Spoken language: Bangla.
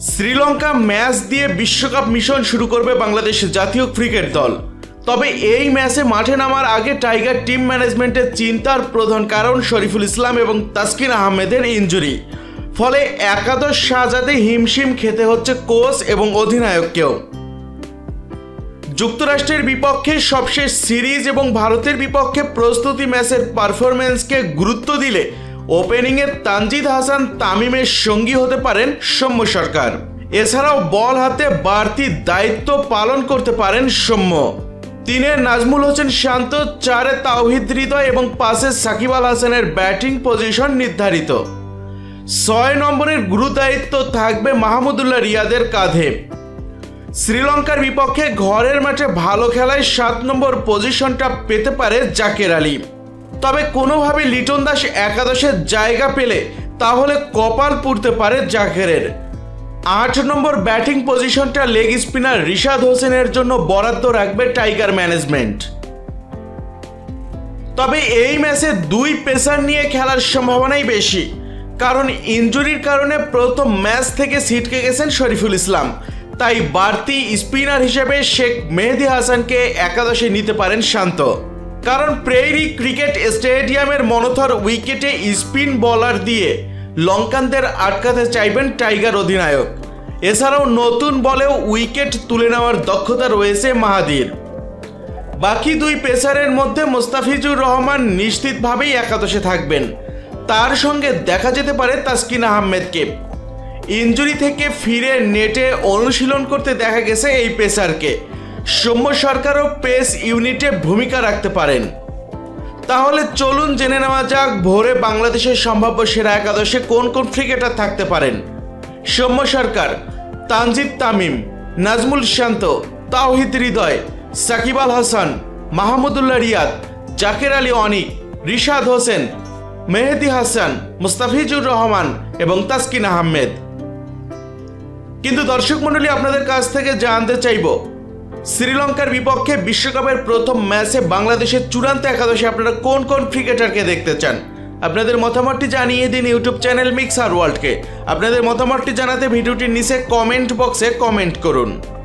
শ্রীলঙ্কা ম্যাচ দিয়ে বিশ্বকাপ মিশন শুরু করবে বাংলাদেশ জাতীয় ক্রিকেট দল। তবে এই ম্যাচে মাঠে নামার আগে টাইগার টিম ম্যানেজমেন্টের চিন্তার প্রধান কারণ শরীফুল ইসলাম এবং তাসকিন আহমেদের ইনজুরি। ফলে একাদশ সাজাতে হিমশিম খেতে হচ্ছে কোচ এবং অধিনায়ককেও। যুক্তরাষ্ট্রের বিপক্ষে সবশেষ সিরিজ এবং ভারতের বিপক্ষে প্রস্তুতি ম্যাচের পারফরমেন্সকে গুরুত্ব দিলে ওপেনিংয়ে তানজিদ হাসান তামিমের সঙ্গী হতে পারেন সৌম্য সরকার। এছাড়াও বল হাতে বাড়তি দায়িত্ব পালন করতে পারেন সৌম্য। তিনে নাজমুল হোসেন শান্ত, চারে তাওহিদ হৃদয় এবং পাশে সাকিব আল হাসানের ব্যাটিং পজিশন নির্ধারিত। ছয় নম্বরের গুরু দায়িত্ব থাকবে মাহমুদুল্লাহ রিয়াদের কাঁধে। শ্রীলঙ্কার বিপক্ষে ঘরের মাঠে ভালো খেলায় সাত নম্বর পজিশনটা পেতে পারে জাকের আলী। তবে কোনোভাবে লিটন দাস একাদশের জায়গা পেলে তাহলে কপাল পুড়তে পারে জাকেরের আট নম্বর ব্যাটিং পজিশনটা লেগ স্পিনার রিশাদ হোসেনের জন্য বরাদ্দ রাখবে টাইগার ম্যানেজমেন্ট। তবে এই ম্যাচে দুই পেসার নিয়ে খেলার সম্ভাবনাই বেশি, কারণ ইনজুরির কারণে প্রথম ম্যাচ থেকে ছিটকে গেছেন শরীফুল ইসলাম। তাই বাড়তি স্পিনার হিসেবে শেখ মেহেদি হাসানকে একাদশে নিতে পারেন শান্ত। কারণ প্রেরি ক্রিকেট স্টেডিয়ামের মনোথর উইকেটে স্পিন বলার দিয়ে লঙ্কানদের আটকাতে চাইবেন টাইগার অধিনায়ক। এছাড়াও নতুন বলেও উইকেট তুলে নেওয়ার দক্ষতা রয়েছে মাহাদির। বাকি দুই পেসারের মধ্যে মোস্তাফিজুর রহমান নিশ্চিতভাবেই একাদশে থাকবেন। তার সঙ্গে দেখা যেতে পারে তাসকিন আহমেদকে। ইনজুরি থেকে ফিরে নেটে অনুশীলন করতে দেখা গেছে এই পেসারকে। সৌম্য সরকারও পেস ইউনিটে ভূমিকা রাখতে পারেন। তাহলে চলুন জেনে নেওয়া যাক ভোরে বাংলাদেশের সম্ভাব্য সেরা একাদশে কোন কোন ক্রিকেটার থাকতে পারেন। সৌম্য সরকার, তানজিদ তামিম, নাজমুল শান্ত, তাওহিদ হৃদয়, সাকিব আল হাসান, মাহমুদুল্লাহ রিয়াদ, জাকের আলী অনিক রিশাদ হোসেন, মেহেদি হাসান, মুস্তাফিজুর রহমান এবং তাসকিন আহমেদ। কিন্তু দর্শক মণ্ডলী, আপনাদের কাছ থেকে জানতে চাইব শ্রীলঙ্কার বিপক্ষে বিশ্বকাপের প্রথম ম্যাচে বাংলাদেশের চূড়ান্ত একাদশে আপনারা কোন কোন ক্রিকেটারকে দেখতে চান? আপনাদের মতামতটি জানিয়ে দিন ইউটিউব চ্যানেল মিক্সার ওয়ার্ল্ডকে আপনাদের মতামতটি জানাতে ভিডিওটির নিচে কমেন্ট বক্সে কমেন্ট করুন।